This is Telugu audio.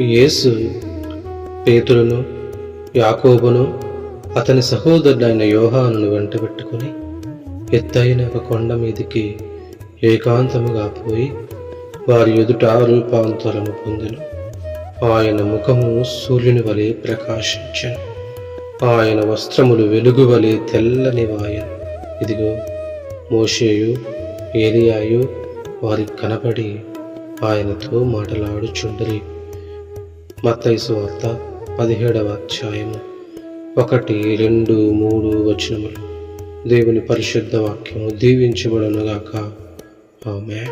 యేసు పేతులను యాకోబును అతని సహోదరుడైన యోహానును వెంటబెట్టుకుని ఎత్తైన ఒక కొండ మీదికి ఏకాంతముగా పోయి వారి ఎదుట రూపాంతరము పొందెను. ఆయన ముఖము సూర్యుని వలె ప్రకాశించను. ఆయన వస్త్రములు వెలుగు వలె తెల్లని వాయను ఇదిగో మోషేయు ఏలియాయు వారికి కనబడి ఆయనతో మాటలాడుచుండరి. మత్తైసు వార్త పదిహేడవ అధ్యాయము. ఒకటి రెండు మూడు వచనములు. దేవుని పరిశుద్ధ వాక్యము దీవించబడనుగాక. ఆమె